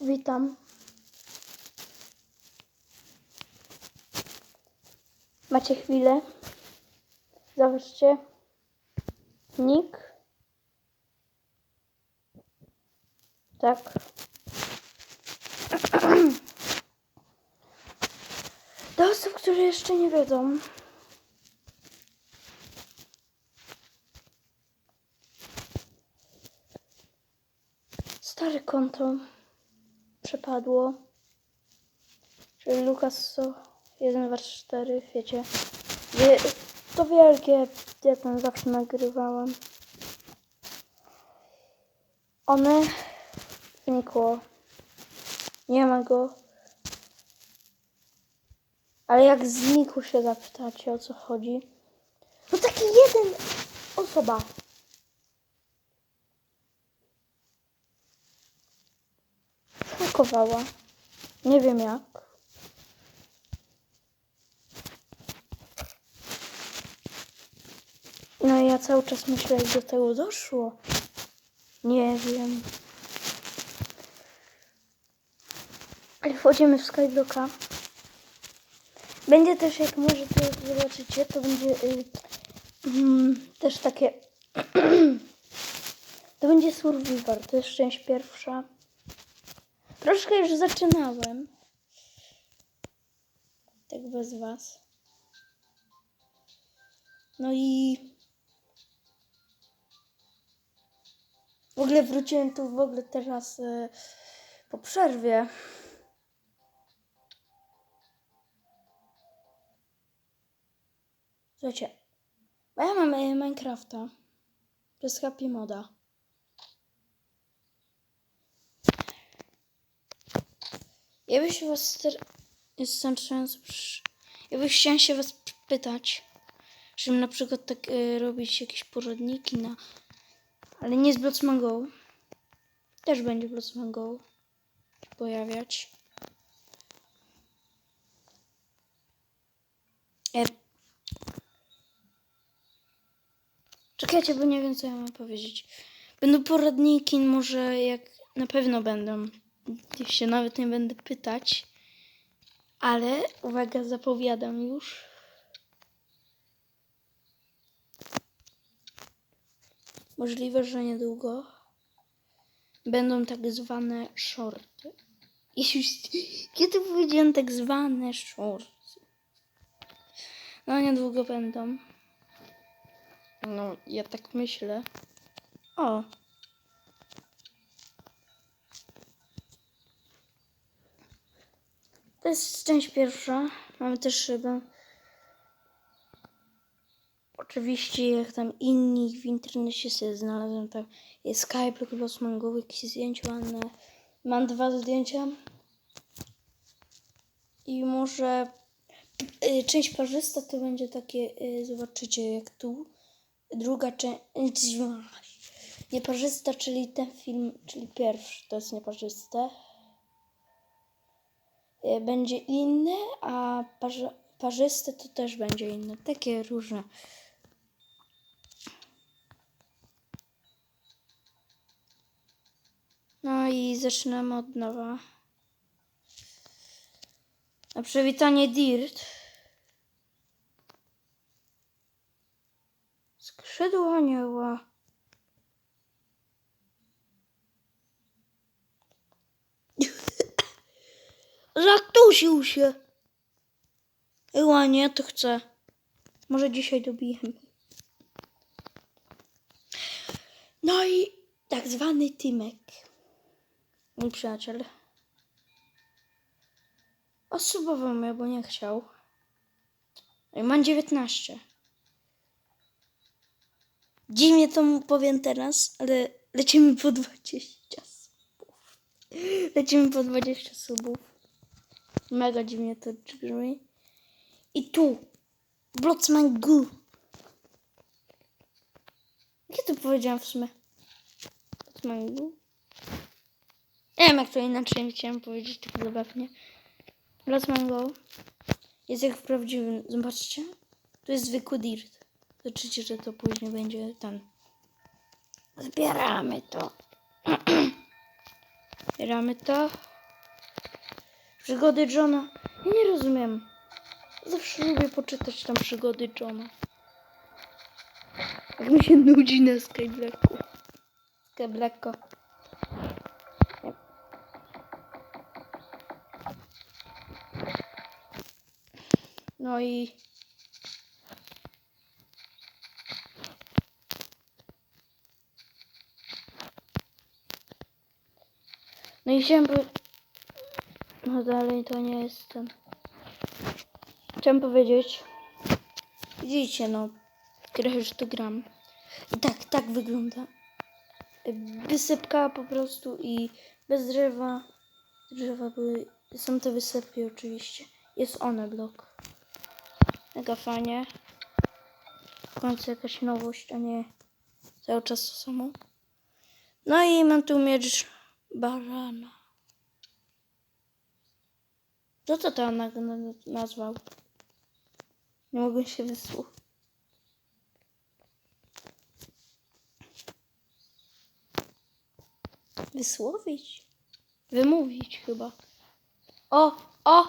Witam. Macie chwilę? Zobaczcie. Nick. Tak. Do osób, które jeszcze nie wiedzą. Stare konto przepadło. Czyli Lukas 1 2 4, wiecie. Wie, to wielkie, ja tam zawsze nagrywałam. One znikło. Nie ma go. Ale jak znikł się zapytacie o co chodzi. No taki jeden osoba. Hakowała. Nie wiem jak. No i ja cały czas myślę, jak do tego doszło. Nie wiem. Ale wchodzimy w Skyblocka. Będzie też, jak może to zobaczycie, to będzie y, mm, też takie... to będzie Survivor, to jest część pierwsza. Troszkę już zaczynałem. Tak bez was. No i w ogóle wróciłem tu w ogóle teraz e, po przerwie. Słuchajcie, bo ja mam e, Minecrafta przez Happy Moda. Ja się was zaczynając... Ja bym chciała się was pytać, żeby na przykład tak e, robić jakieś poradniki na... Ale nie z Blotsman Go. Też będzie Blotsman Go pojawiać. E... Czekajcie, bo nie wiem co ja mam powiedzieć. Będą poradniki, może jak... Na pewno będą. Ja się nawet nie będę pytać. Ale uwaga, zapowiadam już. Możliwe, że niedługo będą tak zwane shorty. Kiedy powiedziałem tak zwane shorty? No, niedługo będą. No, ja tak myślę. O. jest część pierwsza. Mamy też chyba. Oczywiście, jak tam inni w internecie sobie znalazłem, tam jest Skype, chyba mam jakieś zdjęcia ładne. Mam dwa zdjęcia. I może y, część parzysta to będzie takie, y, zobaczycie jak tu. Druga część, nieparzysta, czyli ten film, czyli pierwszy, to jest nieparzyste. Y, Będzie inny, a parzyste to też będzie inne. Takie różne. No i zaczynamy od nowa. Na przywitanie Dirt. Skrzydło anioła. Zaktusił się. Chyba nie, to chcę. Może dzisiaj dobijemy. No i tak zwany Tymek. Mój przyjaciel. Osubował mnie, bo nie chciał. No i mam 19. Dziwnie to mu powiem teraz, ale lecimy po 20 subów. Lecimy po 20 subów. Mega dziwnie to brzmi. I tu. Blotzman Gu. Jak to powiedziałam w sumie? Blotzman Gu? Nie wiem jak to inaczej chciałam powiedzieć, tak zabawnie. Blotzman Go. Jest jak w prawdziwym. Zobaczcie. To jest zwykły dirt. Zobaczycie, że to później będzie ten. Zbieramy to. Zbieramy to. Przygody Johna. Ja nie rozumiem. Zawsze lubię poczytać tam przygody Johna. Jak mi się nudzi na Skyblacku. Skyblacko. No i... No i chciałem powie... No dalej to nie jest ten. Chciałem powiedzieć... Widzicie no, trochę już tu gram. I tak, tak wygląda. Wysypka po prostu i bez drzewa. Drzewa były, są te wysypki oczywiście. Jest one blok. Mega fajnie. W końcu jakaś nowość, a nie cały czas to samo. No i mam tu miecz barana. Co to tam na, na, nazwał? Nie mogę się wysłuchać. Wysłowić? Wymówić chyba. O, o,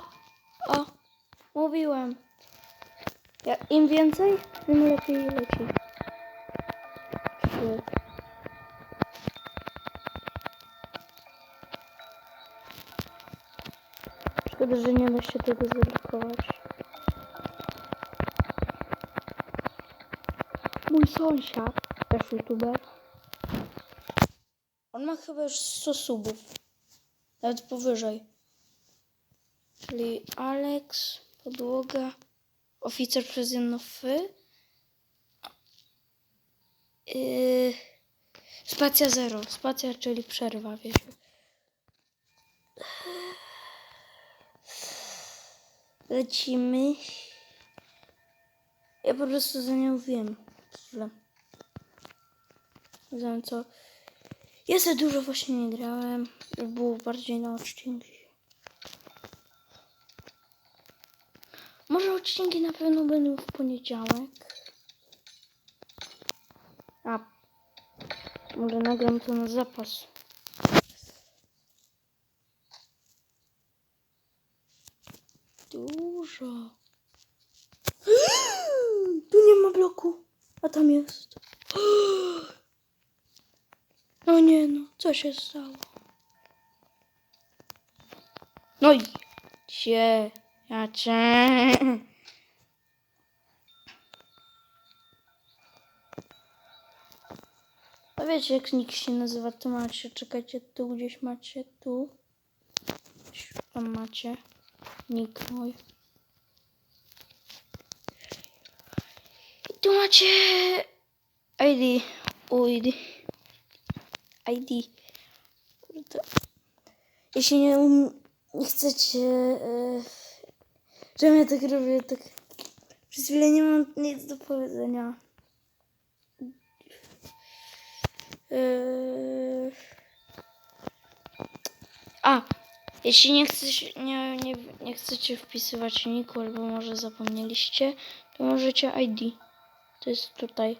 o. Mówiłem. Ja, Im więcej, tym lepiej leci. Szkoda, że nie da się tego zablokować. Mój sąsiad, też youtuber. On ma chyba już 100 subów. Nawet powyżej. Czyli Alex, podłoga, oficer przez jedno fy. Yy, spacja zero. Spacja, czyli przerwa, wiecie. Lecimy. Ja po prostu za nią wiem. Wiem co. Ja za dużo właśnie nie grałem. Było bardziej na odcinki. Może odcinki na pewno będą w poniedziałek. A. Może nagram to na zapas. Dużo. Tu nie ma bloku. A tam jest. No nie no, co się stało? No i ja cię. A wiecie jak nick się nazywa, to macie, czekajcie, tu gdzieś macie, tu. Tam macie. Nick mój. Tu macie ID. ID. ID. Kurde. Jeśli nie, um, nie chcecie, yy, żebym ja tak robię, tak przez chwilę nie mam nic do powiedzenia. Yy. A, jeśli nie nie, nie, nie chcecie wpisywać niku, albo może zapomnieliście, to możecie ID. To jest tutaj.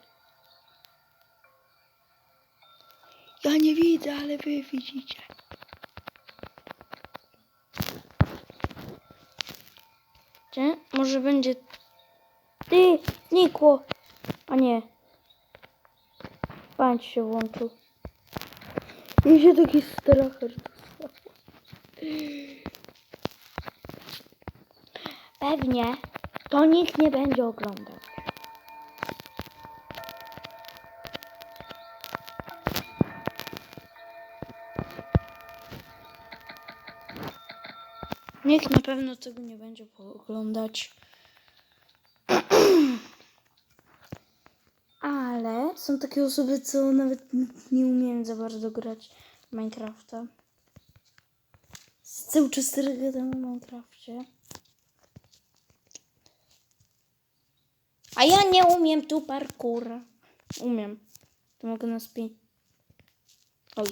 Ja nie widzę, ale wy widzicie. Gdzie? Może będzie... Ty, znikło. A nie. Pańcz się włączył. I się taki dostał. Pewnie to nikt nie będzie oglądał. Nikt na pewno tego nie będzie oglądać. Ale są takie osoby, co nawet nie umieją za bardzo grać Minecrafta. Cały czas gadam o Minecrafcie. A ja nie umiem tu parkour. Umiem. To mogę nas pi... Oj.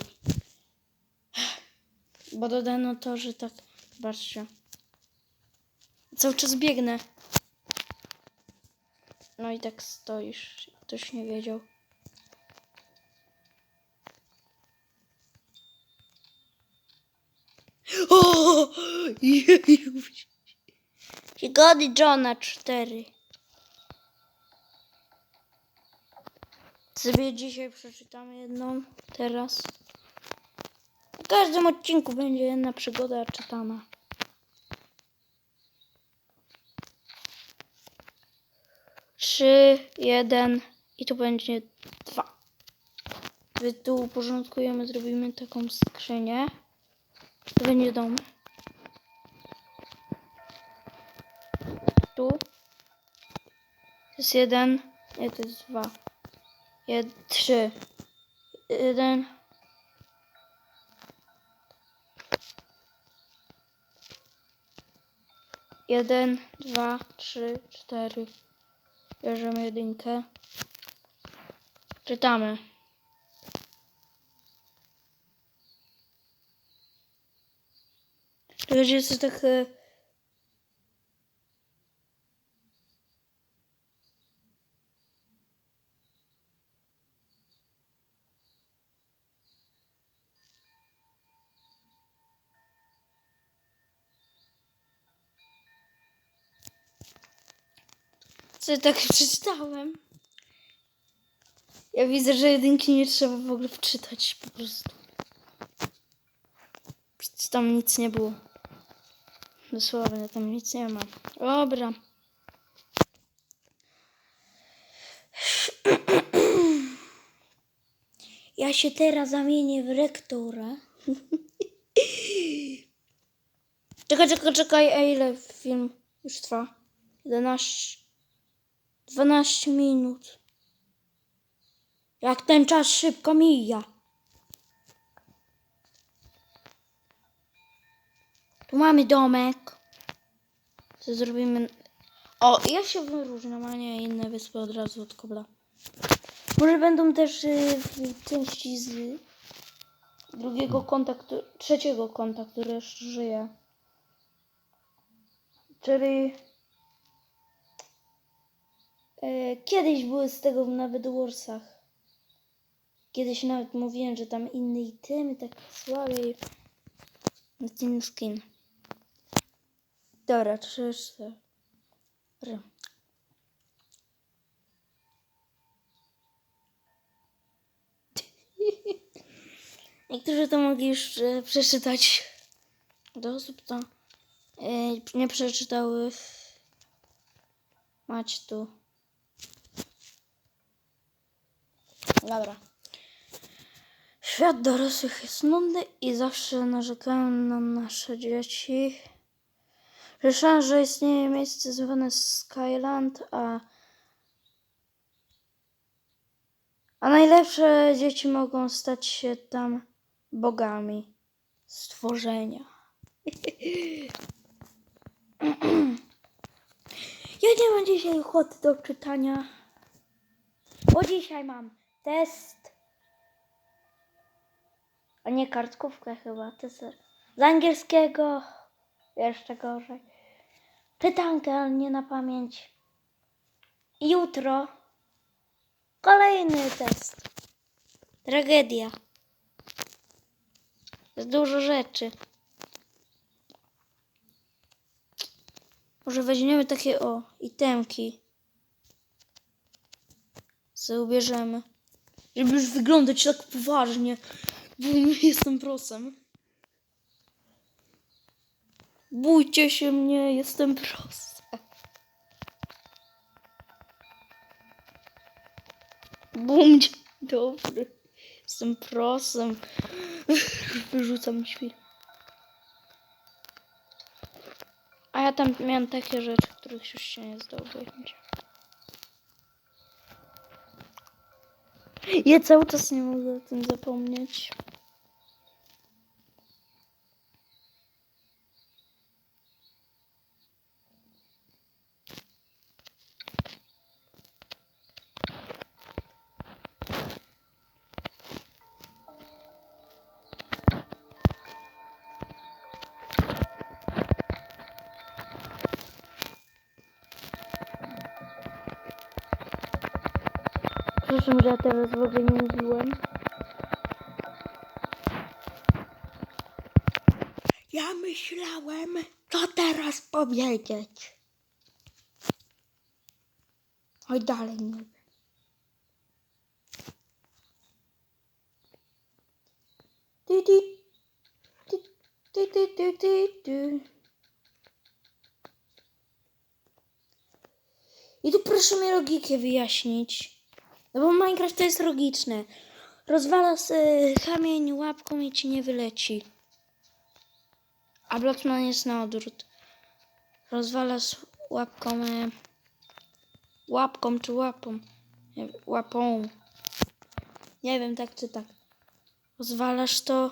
Bo dodano to, że tak... Zobaczcie. Cały czas biegnę. No i tak stoisz. Ktoś nie wiedział. O! Przygody Johna 4. Sobie dzisiaj przeczytamy jedną teraz. W każdym odcinku będzie jedna przygoda czytana. Trzy, jeden i tu będzie dwa. Wy tu uporządkujemy, zrobimy taką skrzynię. To będzie dom. Tu. To jest jeden. Nie, to jest dwa. Jed, trzy. Jeden. Jeden, dwa, trzy, cztery. Bierzemy jedynkę. Czytamy. To będzie coś tak... e, ja tak przeczytałem? Ja widzę, że jedynki nie trzeba w ogóle wczytać po prostu. Przecież tam nic nie było. Dosłownie, tam nic nie ma. Dobra. Ja się teraz zamienię w rektora. czekaj, czekaj, czekaj, a ile film już trwa? 11. 12 minut. Jak ten czas szybko mija. Tu mamy domek. Co zrobimy? O, ja się wyróżniam, a nie inne wyspy od razu od kobla. Może będą też y, w części z drugiego konta, trzeciego konta, który jeszcze żyje. Czyli kiedyś były z tego nawet Warsach. Kiedyś nawet mówiłem, że tam inne itemy tak słabiej. No ten skin. Dobra, trzy, cztery. Niektórzy to mogli już e, przeczytać. Do osób to e, nie przeczytały. Mać tu. Dobra. Świat dorosłych jest nudny i zawsze narzekają na nasze dzieci. Słyszałem, że istnieje miejsce zwane Skyland, a a najlepsze dzieci mogą stać się tam bogami stworzenia. Ja nie mam dzisiaj ochoty do czytania, bo dzisiaj mam test. A nie kartkówkę chyba, test z angielskiego. Jeszcze gorzej. Czytankę, ale nie na pamięć. Jutro kolejny test. Tragedia. Jest dużo rzeczy. Może weźmiemy takie o itemki. Co ubierzemy. Żeby już wyglądać tak poważnie. Bo jestem prosem. Bójcie się mnie, jestem prosem. Bum, dobry. Jestem prosem. Wyrzucam świr. A ja tam miałem takie rzeczy, których już się nie zdobędzie. Ja cały czas nie mogę o tym zapomnieć. Przepraszam, że ja teraz w ogóle nie mówiłem. Ja myślałem, co teraz powiedzieć. Oj, dalej nie wiem. Ty, ty, ty, ty, ty, ty, ty. I tu proszę mi logikę wyjaśnić. No bo Minecraft to jest logiczne. Rozwala y, kamień łapką i ci nie wyleci. A Blockman jest na odwrót. Rozwalasz łapką. Y, łapką czy łapą? Łapą. Nie wiem, tak czy tak. Rozwalasz to.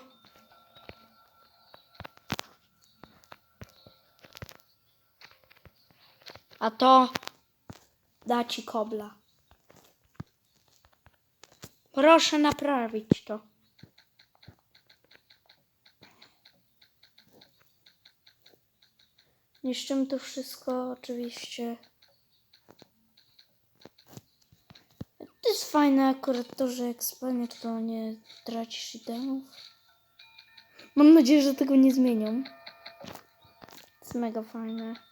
A to da ci kobla. Proszę naprawić to. Niszczymy to wszystko oczywiście. To jest fajne akurat to, że jak spalnie to nie tracisz itemów. Mam nadzieję, że tego nie zmienią. To jest mega fajne.